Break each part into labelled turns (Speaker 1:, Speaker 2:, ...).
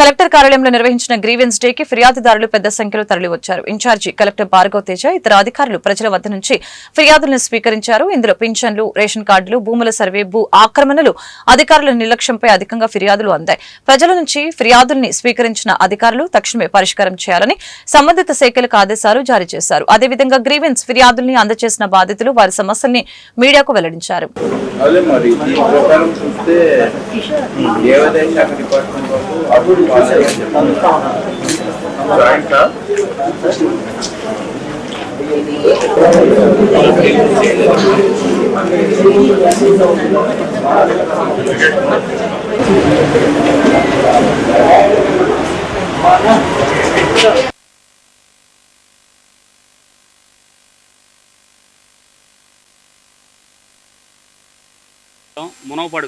Speaker 1: Collector కార్యాలయంలో నిర్వహించిన grievance day కి ఫిర్యాదుదారులు పెద్ద సంఖ్యలో తరలివచ్చారు. ఇన్ఛార్జి కలెక్టర్ భార్గవ్ తేజ ఇతర అధికారులు ప్రజల వద్ద నుంచి ఫిర్యాదులను స్వీకరించారు. ఇందులో పింఛన్లు రేషన్ కార్డులు భూముల సర్వే భూ ఆక్రమణలు అధికారుల నిర్లక్ష్యంపై అధికంగా ఫిర్యాదులు అందాయి. ప్రజల నుంచి ఫిర్యాదుల్ని స్వీకరించిన అధికారులు తక్షణమే పరిష్కారం చేయాలని సంబంధిత శాఖలకు ఆదేశాలు జారీ చేశారు. అదేవిధంగా గ్రీవెన్స్ ఫిర్యాదుల్ని అందజేసిన బాధితులు వారి సమస్యల్ని మీడియాకు వెల్లడించారు.
Speaker 2: అదే మరి ఈ ప్రకారం చూస్తే దేవాదాయ శాఖ డిపార్ట్మెంట్ వాళ్ళు అప్పుడు జాయింట్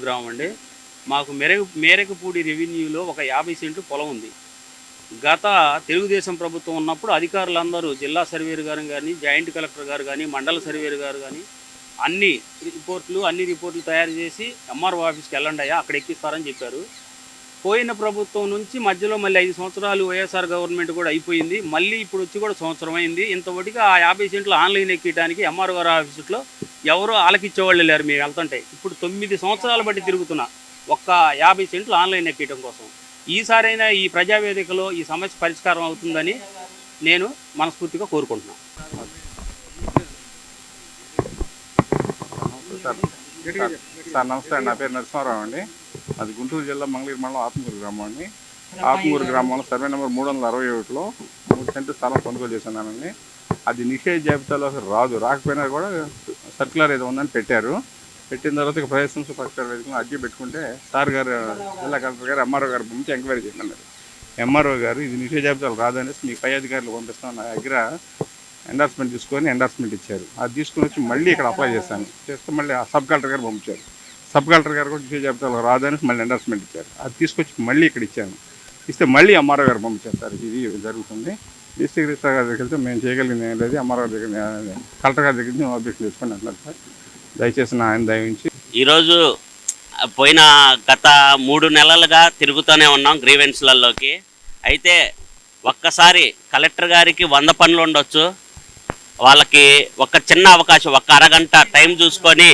Speaker 3: గ్రామం అండి. మాకు మెరగ మేరకపూడి రెవెన్యూలో ఒక యాభై సెంట్లు పొలం ఉంది. గత తెలుగుదేశం ప్రభుత్వం ఉన్నప్పుడు అధికారులందరూ జిల్లా సర్వేరు గారు కానీ జాయింట్ కలెక్టర్ గారు కానీ మండల సర్వేరు గారు కానీ అన్ని రిపోర్ట్లు అన్ని రిపోర్ట్లు తయారు చేసి ఎంఆర్ఓ ఆఫీస్కి వెళ్ళండి అయ్యా అక్కడ ఎక్కిస్తారని చెప్పారు. పోయిన ప్రభుత్వం నుంచి మధ్యలో మళ్ళీ ఐదు సంవత్సరాలు వైఎస్ఆర్ గవర్నమెంట్ కూడా అయిపోయింది. మళ్ళీ ఇప్పుడు వచ్చి కూడా సంవత్సరం అయింది. ఇంతవరకు ఆ యాభై సెంట్లు ఆన్లైన్ ఎక్కియడానికి ఎంఆర్ఓ ఆఫీసులో ఎవరో ఆలకిచ్చేవాళ్ళు లేరు. మేము వెళ్తుంటే ఇప్పుడు తొమ్మిది సంవత్సరాలు బట్టి తిరుగుతున్నా. ఒక్క యాభై సెంట్లు ఆన్లైన్ ఎక్కియడం కోసం. ఈసారైనా ఈ ప్రజావేదికలో ఈ సమస్య పరిష్కారం అవుతుందని నేను మనస్ఫూర్తిగా కోరుకుంటున్నాను.
Speaker 4: సార్. సార్ నమస్తే అండి. నా పేరు నరసింహారావు అండి. అది గుంటూరు జిల్లా మంగళగిరి మండలం ఆత్మకూరు గ్రామం అండి. ఆత్మకూరు గ్రామంలో సర్వే నెంబర్ మూడు వందల అరవై ఒకటిలో మూడు సెంటు స్థలం కొనుగోలు చేశానండి అది నిషేధ జాబితాలో అసలు రాదు. రాకపోయినా కూడా సర్క్యులర్ ఏదో ఉందని పెట్టారు. పెట్టిన తర్వాత ఇక ప్రవేశం పరిష్కార వేదికలో అడ్జీ పెట్టుకుంటే సార్ గారు జిల్లా కలెక్టర్ గారు ఎంఆర్ఓ గారు పంపించి ఎంక్వైరీ చేయమన్నారు ఎంఆర్ఓ గారు ఇది నిషేధ జాబితాలు రాదనేసి మీ పై అధికారులు పంపిస్తాం. నా దగ్గర ఎండార్స్మెంట్ తీసుకొని ఎండార్స్మెంట్ ఇచ్చారు. అది తీసుకొని వచ్చి మళ్ళీ ఇక్కడ అప్లై చేశాను. చేస్తే మళ్ళీ ఆ సబ్ కలెక్టర్ గారు పంపించారు. సబ్ కలెక్టర్ గారు కూడా నిషేధ రాదనేసి మళ్ళీ ఎండార్స్మెంట్ ఇచ్చారు. అది తీసుకొచ్చి మళ్ళీ ఇక్కడ ఇచ్చాను. ఇస్తే మళ్ళీ ఎంఆర్ఓ గారు పంపించారు. సార్ ఇది జరుగుతుంది. డిస్ట్రిక్ట్ రిజిస్టర్ గారి దగ్గర వెళ్తే మేము చేయగలిగింది ఏం లేదు. ఎంఆర్ఓ దగ్గర కలెక్టర్ గారి దగ్గర నుంచి అబ్జెక్షన్ తీసుకొని అంటున్నారు సార్. దయచేసి ఆయన దయవించి
Speaker 5: ఈరోజు పోయిన గత మూడు నెలలుగా తిరుగుతూనే ఉన్నాం గ్రీవెన్స్లలోకి. అయితే ఒక్కసారి కలెక్టర్ గారికి వంద పనులు ఉండొచ్చు. వాళ్ళకి ఒక చిన్న అవకాశం ఒక అరగంట టైం చూసుకొని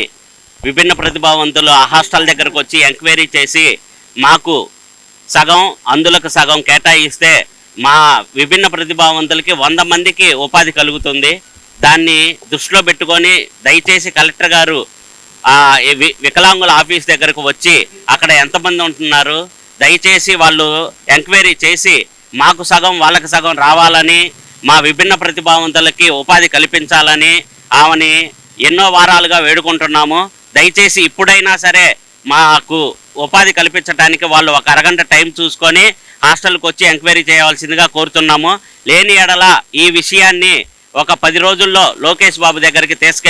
Speaker 5: విభిన్న ప్రతిభావంతులు ఆ హాస్టల్ దగ్గరకు వచ్చి ఎంక్వైరీ చేసి మాకు సగం అందులకు సగం కేటాయిస్తే మా విభిన్న ప్రతిభావంతులకి వంద మందికి ఉపాధి కలుగుతుంది. దాన్ని దృష్టిలో పెట్టుకొని దయచేసి కలెక్టర్ గారు వి- వికలాంగుల ఆఫీస్ దగ్గరకు వచ్చి అక్కడ ఎంతమంది ఉంటున్నారు? దయచేసి వాళ్ళు ఎంక్వైరీ చేసి మాకు సగం వాళ్ళకి సగం రావాలని మా విభిన్న ప్రతిభావంతులకి ఉపాధి కల్పించాలని ఆమెని ఎన్నో వారాలుగా వేడుకుంటున్నాము. దయచేసి ఇప్పుడైనా సరే మాకు ఉపాధి కల్పించడానికి వాళ్ళు ఒక అరగంట టైం చూసుకొని హాస్టల్కి వచ్చి ఎంక్వైరీ చేయవలసిందిగా కోరుతున్నాము. లేని ఎడల ఈ విషయాన్ని ఒక పది రోజుల్లో లోకేష్ బాబు దగ్గరికి తీసుకెళ్ళి